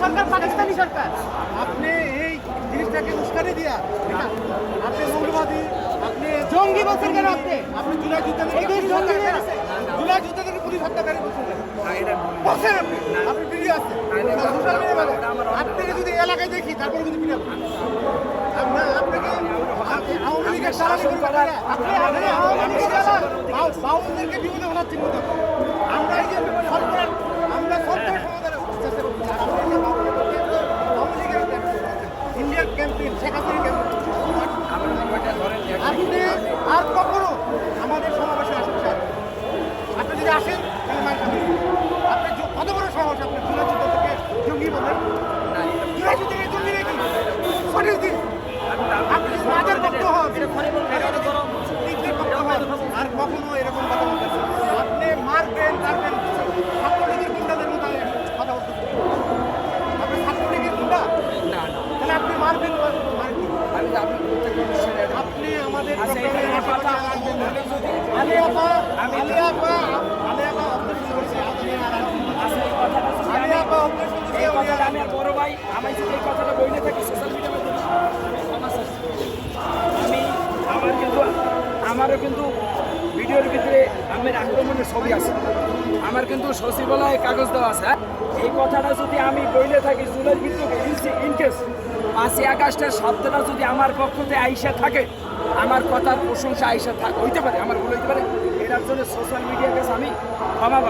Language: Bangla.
সরকার পাকিস্তানি সরকার। আপনি এই জিনিসটাকে উস্কানি দিয়া আপনি মৌলবাদী আপনি জঙ্গি বলছেন কেন আপনি? আপনি জুলাই যুদ্ধদের জুলাই যুদ্ধদের পুলিশ হত্যাকারী বলছেন? বলছেন আপনি? আপনি আছে সোশ্যাল মিডিয়া আপনাকে যদি এলাকায় দেখি তারপরে যদি আপনার ওনাচ্ছেন মতো আমরা এই যে সরকার আমরা সরকার Indian campaign Sheikh Hasina campaign আপনি আর কখনো আমাদের সমাবেশে আসেন আপনি যদি আসেন আপনি কত বড় সাহস আপনি যুদ্ধ থেকে জঙ্গি বলেন জুলাই যুদ্ধ থেকে জঙ্গি নাকি সঠিক দিন আপনি যদি রাজার পক্ষ হন নিজের পক্ষ হন আর কখনো এরকম কথা বলবেন না। আপনি মারবেন তারবেন ছাত্রলীগের গুন্ডাদের মতো কথা বলতেছেন আপনি ছাত্রলীগের গুন্ডা তাহলে আপনি মারবেন মারবেন আপনি আমাদের চট্টগ্রামের আশেপাশে আসবেন না। আলী আপা আলী আপা আলী আপা অপারেশন করেছে আপনি আর আসবেন না। আলী আপা অপারেশন করেছে এই উনি আর কথাটা আমি আর বড় ভাই আমি যদি এই কথাটা বইলে থাকি সোশ্যাল মিডিয়ার মাধ্যমে ক্ষমা চাচ্ছি। আমি আমার কিন্তু আমারও কিন্তু ভিডিওর ভিতরে আমের আক্রমণের ছবি আছে। আমার কিন্তু সচিবালয়ে কাগজ দেওয়া আছে হ্যাঁ? এই কথাটা যদি আমি বইলে থাকি জুলাই বিদ্রোহে ইনকেস পাঁচই আগস্টের শব্দটা যদি আমার পক্ষতে আইসা থাকে, আমার কথার প্রশংসা আইসা থাক হইতে পারে, আমার ভুল হইতে পারে। এটার জন্য সোশ্যাল মিডিয়ার কাছে আমি ক্ষমা